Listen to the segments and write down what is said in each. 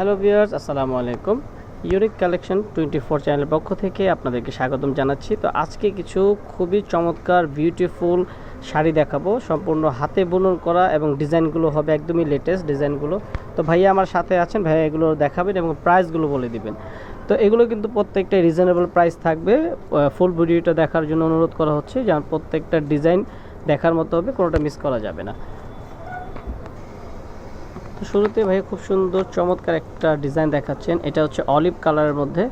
Hello viewers আসসালামু আলাইকুম unique collection twenty four চ্যানেলের পক্ষ থেকে আপনাদেরকে স্বাগতম জানাচ্ছি। তো আজকে কিছু খুবই চমৎকার বিউটিফুল শাড়ি দেখাবো। সম্পূর্ণ হাতে বুনন করা এবং ডিজাইনগুলো হবে একদমই লেটেস্ট ডিজাইনগুলো। তো ভাইয়া আমার সাথে আছেন, ভাইয়া এগুলো দেখাবেন এবং প্রাইসগুলো বলে দিবেন। তো এগুলো কিন্তু প্রত্যেকটা রিজনেবল প্রাইস থাকবে। ফুল ভিডিওটা দেখার জন্য অনুরোধ করা হচ্ছে যেমন প্রত্যেকটা ডিজাইন দেখার মতো হবে, কোনোটা মিস করা যাবে না। তো শুরুতে ভাই খুব সুন্দর, চমৎকার একটা ডিজাইন দেখাচ্ছেন। এটা হচ্ছে অলিভ কালারের মধ্যে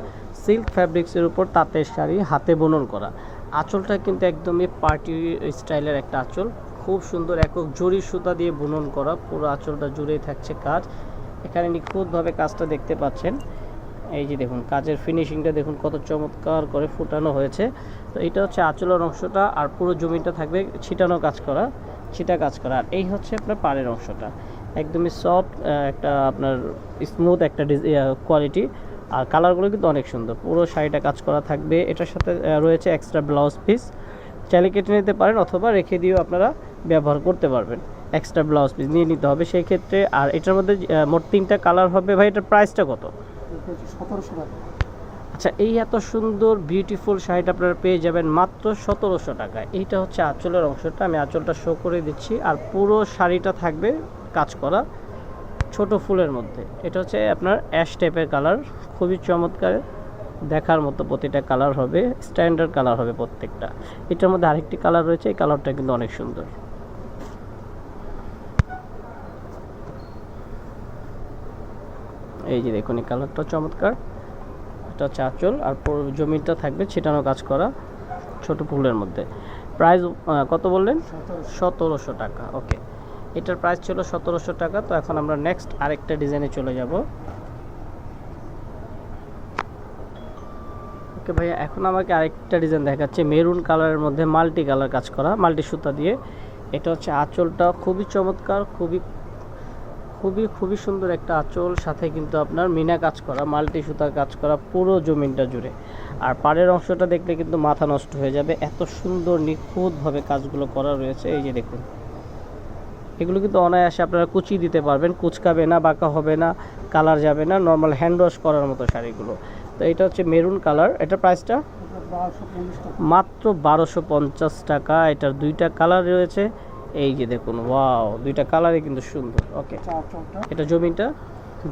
সিল্ক ফ্যাব্রিক্সের উপর তাঁতের শাড়ি, হাতে বুনন করা। আঁচলটা কিন্তু একদমই পার্টি স্টাইলের একটা আঁচল। খুব সুন্দর একক জরি সুতা দিয়ে বুনন করা, পুরো আঁচলটা জুড়েই থাকছে কাজ। এখানে নিখুঁতভাবে কাজটা দেখতে পাচ্ছেন। এই যে দেখুন, কাজের ফিনিশিংটা দেখুন, কত চমৎকার করে ফুটানো হয়েছে। তো এটা হচ্ছে আঁচলের অংশটা, আর পুরো জমিটা থাকবে ছিটানো কাজ করা, ছিটা কাজ করা। আর এই হচ্ছে আপনার পাড়ের অংশটা। একদমই সফট একটা আপনার স্মুথ একটা কোয়ালিটি আর কালারগুলো কিন্তু অনেক সুন্দর। পুরো শাড়িটা কাজ করা থাকবে। এটার সাথে রয়েছে এক্সট্রা ব্লাউজ পিস চাইলে কেটে নিতে পারেন অথবা রেখে দিয়েও আপনারা ব্যবহার করতে পারবেন। এক্সট্রা ব্লাউজ পিস নিয়ে নিতে হবে সেই ক্ষেত্রে। আর এটার মধ্যে মোট তিনটা কালার হবে। ভাই, এটার প্রাইসটা কত? সতেরোশো টাকা। আচ্ছা এই এত সুন্দর বিউটিফুল শাড়িটা আপনারা পেয়ে যাবেন মাত্র সতেরোশো টাকায়। এইটা হচ্ছে আঁচলের অংশটা, আমি আঁচলটা শো করে দিচ্ছি। আর পুরো শাড়িটা থাকবে কাজ করা ছোট ফুলের মধ্যে। এটা হচ্ছে আপনার অ্যাশ টাইপের কালার খুবই চমৎকার। দেখার মতো প্রতিটা কালার হবে স্ট্যান্ডার্ড কালার হবে প্রত্যেকটা। এটার মধ্যে আরেকটি কালার রয়েছে, এই কালারটা কিন্তু অনেক সুন্দর। এই যে দেখুন, এই কালারটা চমৎকার। এটা হচ্ছে আঁচল আর জমিটা থাকবে ছিটানো কাজ করা ছোট ফুলের মধ্যে। প্রাইস কত বললেন? সতেরোশো। টাকা ওকে এটার প্রাইস ছিল সতেরোশো টাকা তো এখন আমরা নেক্সট আরেকটা ডিজাইনে চলে যাব। ওকে ভাইয়া এখন আমাকে আরেকটা ডিজাইন দেখাচ্ছে মেরুন কালারের মধ্যে মাল্টি কালার কাজ করা মাল্টি সুতা দিয়ে। এটা হচ্ছে আঁচলটা খুবই চমৎকার খুবই খুবই খুবই সুন্দর একটা আঁচল সাথে কিন্তু আপনার মিনা কাজ করা মাল্টি সুতার কাজ করা পুরো জমিনটা জুড়ে। আর পাড়ের অংশটা দেখলে কিন্তু মাথা নষ্ট হয়ে যাবে। এত সুন্দর নিখুঁতভাবে কাজগুলো করা রয়েছে। এই যে দেখুন। এগুলো কিন্তু অনায়াসে আপনারা কুচি দিতে পারবেন। কুচকাবে না বাঁকা হবে না কালার যাবে না নর্মাল হ্যান্ড ওয়াশ করার মতো শাড়িগুলো। তো এটা হচ্ছে মেরুন কালার। এটা প্রাইসটা? মাত্র বারোশো পঞ্চাশ টাকা। এটার দুইটা কালার রয়েছে। এই যে দেখুন ওয়াও দুইটা কালারই কিন্তু সুন্দর ওকে। এটা জমিনটা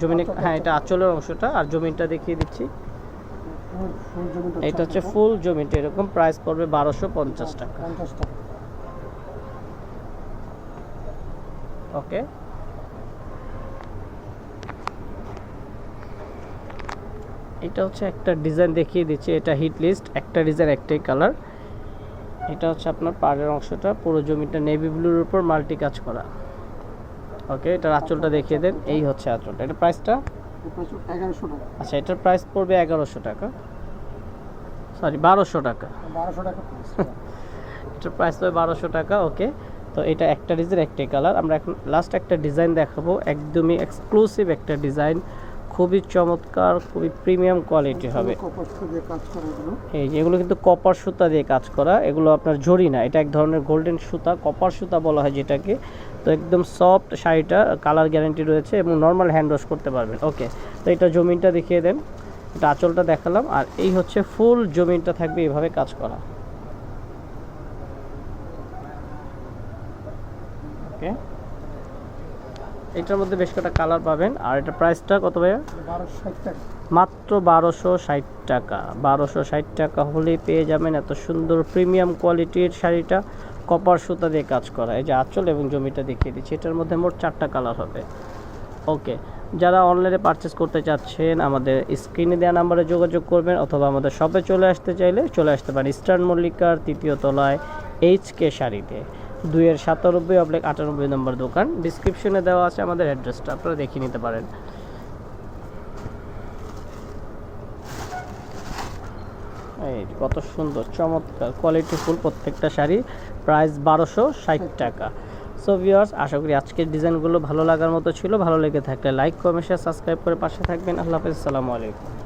জমিনে হ্যাঁ এটা আঁচলের অংশটা আর জমিনটা দেখিয়ে দিচ্ছি। জমিটা এটা হচ্ছে ফুল জমিনটা এরকম প্রাইস পড়বে বারোশো পঞ্চাশ টাকা। ওকে। এটা হচ্ছে একটা ডিজাইন দেখিয়ে দিচ্ছি এটা হিট লিস্ট একটা ডিজাইন একটাই কালার এটা হচ্ছে আপনার পাড়ের অংশটা। পুরো জমিটা নেভি ব্লুর উপর মাল্টি কাজ করা। ওকে এটার আঁচলটা দেখিয়ে দেন। এই হচ্ছে আঁচলটা। এটা প্রাইসটা আচ্ছা এটার প্রাইস পড়বে এগারোশো টাকা। সরি বারোশো টাকা। বারোশো টাকা এটার প্রাইস পড়বে বারোশো টাকা ওকে তো এটা একটা ডিজাইন একটাই কালার আমরা এখন লাস্ট একটা ডিজাইন দেখাবো। একদমই এক্সক্লুসিভ একটা ডিজাইন খুবই চমৎকার খুবই প্রিমিয়াম কোয়ালিটি হবে। এই যে এগুলো কিন্তু কপার সুতা দিয়ে কাজ করা এগুলো আপনার জরি না এটা এক ধরনের গোল্ডেন সুতা কপার সুতা বলা হয় যেটাকে। তো একদম সফট শাড়িটা কালার গ্যারান্টি রয়েছে এবং নর্মাল হ্যান্ড ওয়াশ করতে পারবেন। ওকে তো এটা জমিনটা দেখিয়ে দেন এটা আঁচলটা দেখালাম আর এই হচ্ছে ফুল জমিনটা থাকবে এভাবে কাজ করা। ওকে এটার মধ্যে বেশ কটা কালার পাবেন। আর এটা প্রাইসটা কত ভাইয়া? মাত্র বারোশো ষাট টাকা। বারোশো ষাট টাকা হলেই পেয়ে যাবেন এত সুন্দর প্রিমিয়াম কোয়ালিটির শাড়িটা। কপার সুতা দিয়ে কাজ করা। এই যে আঁচল এবং জমিটা দেখিয়ে দিচ্ছি। এটার মধ্যে মোট চারটা কালার হবে। ওকে। যারা অনলাইনে পারচেস করতে চাচ্ছেন, আমাদের স্ক্রিনে দেওয়া নাম্বারে যোগাযোগ করবেন অথবা আমাদের শপে চলে আসতে চাইলে চলে আসতে পারেন। ইস্টার্ন মল্লিকার তৃতীয় তলায় এইচ কে শাড়িতে। দুইয়ের সাতানব্বই, অবলিক আটানব্বই নম্বর দোকান। ডিসক্রিপশনে দেওয়া আছে আমাদের অ্যাড্রেসটা আপনারা দেখে নিতে পারেন। এই কত সুন্দর, চমৎকার কোয়ালিটি ফুল প্রত্যেকটা শাড়ি। প্রাইস বারোশো ষাট টাকা। সো ভিউয়ার্স আশা করি আজকের ডিজাইনগুলো ভালো লাগার মতো ছিল। ভালো লেগে থাকলে লাইক কমেন্ট শেয়ার সাবস্ক্রাইব করে পাশে থাকবেন। আল্লাহ হাফেজ, আসসালামু আলাইকুম।